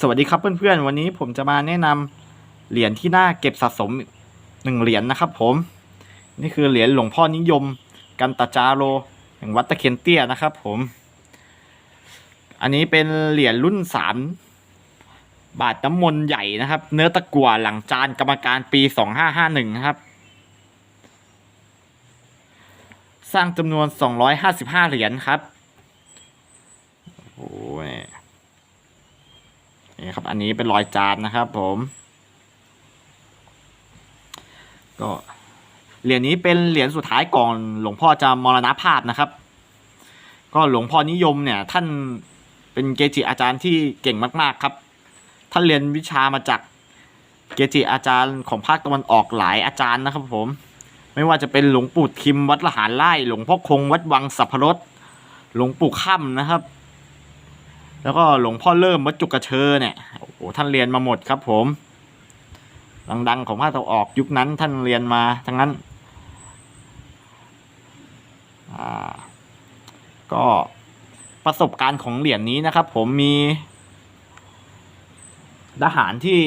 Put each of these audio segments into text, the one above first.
สวัสดีครับเพื่อนๆ วันนี้ผมจะมาแนะนำเหรียญที่น่าเก็บสะสมหนึ่งเหรียญนะครับ ผม นี่คือเหรียญหลวงพ่อนิยม กันตาจาโรแห่งวัดตะเคียนเตี้ยนะครับ ผม อันนี้เป็นเหรียญรุ่นสามบาทน้ำมนต์ใหญ่นะครับ เนื้อตะกั่วหลังจานกรรมการปีสองห้าห้าหนึ่งครับ สร้างจำนวนสองร้อยห้าสิบห้าเหรียญครับ โอ้ย นี่ครับ อันนี้เป็นรอยจานนะครับ ผม ก็เหรียญนี้เป็นเหรียญสุดท้ายก่อนหลวงพ่อจะมรณภาพนะครับ ก็หลวงพ่อนิยมเนี่ย ท่านเป็นเกจิอาจารย์ที่เก่งมากๆครับ ท่านเรียนวิชามาจากเกจิอาจารย์ของภาคตะวันออกหลายอาจารย์นะครับผม ไม่ว่าจะเป็นหลวงปู่ทิมวัดละหารไร่หลวงพ่อคงวัดวังสัพพรสหลวงปู่ค่ำนะครับ แล้วก็หลวงพ่อเริ่มวัดจุกกระเชอเนี่ยโอ้โหท่านเรียนมาหมดครับผมดังๆของภาคตะออกยุคนั้นท่านเรียนมาทั้งนั้นอ่าก็ประสบการณ์ของเหรียญนี้นะครับ ผมมีทหารที่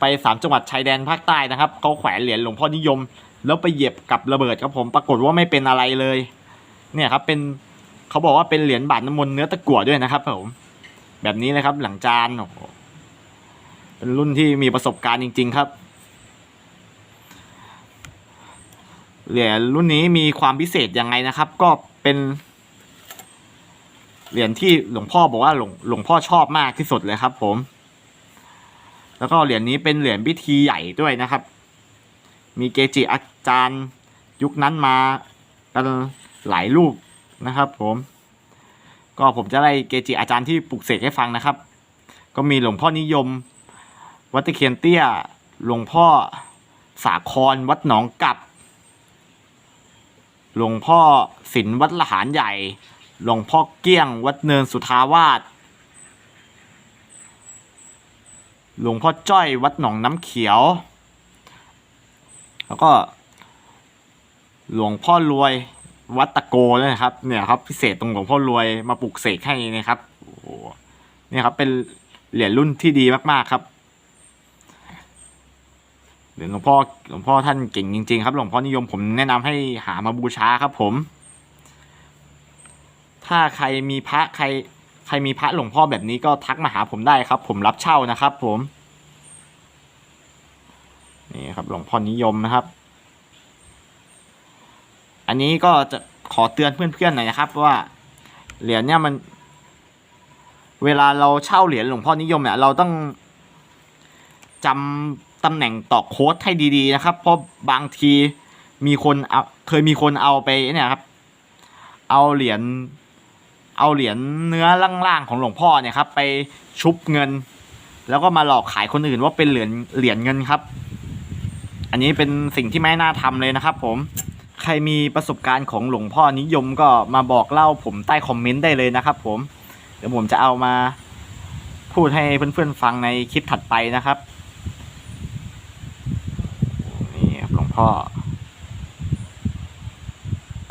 ไปสามจังหวัดชายแดนภาคใต้นะครับเขาแขวนเหรียญหลวงพ่อนิยม แล้วไปเหยียบกับระเบิดครับผมปรากฏว่าไม่เป็นอะไรเลย เนี่ยครับเป็นเขาบอกว่าเป็นเหรียญบาทน้ำมนต์เนื้อตะกั่วด้วยนะครับผม แบบนี้เลยครับ หลังจานโอ้โหเป็นรุ่นที่มีประสบการณ์จริง ๆ ครับเหรียญรุ่นนี้มีความพิเศษยังไงนะครับ ก็เป็นเหรียญที่หลวงพ่อบอกว่าหลวงหลวงพ่อชอบมากที่สุดเลยครับ ผม แล้วก็เหรียญนี้เป็นเหรียญพิธีใหญ่ด้วยนะครับ มีเกจิอาจารย์ยุคนั้นมากันหลายรูปนะครับ ผม ก็ผมจะไล่เกจิอาจารย์ที่ปลุกเสกให้ฟังนะครับ ก็มีหลวงพ่อนิยม วัดตะเคียนเตี้ย หลวงพ่อสาครวัดหนองกัดหลวงพ่อศิลวัดละหารใหญ่ หลวงพ่อเกี้ยง วัดเนินสุทาวาสหลวงพ่อจ้อยวัดหนองน้ำเขียว แล้วก็ หลวงพ่อรวย วัดตะโกนะครับ เนี่ยครับพิเศษตรงหลวงพ่อรวยมาปลุกเสกให้นะครับโอ้โหเนี่ยครับเป็นเหรียญรุ่นที่ดีมากๆครับหรียญหลวงพ่อหลวงพ่อท่านเก่งจริง ๆ ครับหลวงพ่อนิยมผมแนะนำให้หามาบูชาครับผม ถ้าใครมีพระใคร ใครมีพระหลวงพ่อแบบนี้ก็ทักมาหาผมได้ครับ ผมรับเช่านะครับ ผมนี่ครับหลวงพ่อนิยมนะครับ อันนี้ก็จะขอเตือนเพื่อนๆหน่อยนะครับว่าเหรียญเนี่ยมัน เวลาเราเช่าเหรียญหลวงพ่อนิยมเนี่ยเราต้องจำตำแหน่งตอกโค้ดให้ดีๆนะครับ เพราะบางทีมีคนเอาเคยมีคนเอาไปเนี่ยครับ เอาเหรียญเอาเหรียญเนื้อล่างๆของหลวงพ่อเนี่ยครับ ไปชุบเงิน แล้วก็มาหลอกขายคนอื่นว่าเป็นเหรียญเหรียญเงินครับ อันนี้เป็นสิ่งที่ไม่น่าทำเลยนะครับผม ใครมีประสบการณ์ของหลวงพ่อนิยมก็มาบอกเล่าผมใต้คอมเมนต์ได้เลยนะครับผม เดี๋ยวผมจะเอามาพูดให้เพื่อนๆฟังในคลิปถัดไปนะครับ นี่ครับหลวงพ่อ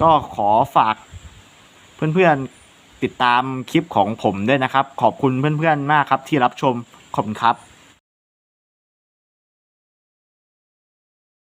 ก็ขอฝากเพื่อนๆติดตามคลิปของผมด้วยนะครับ ขอบคุณเพื่อนๆมากครับที่รับชมขอบคุณครับ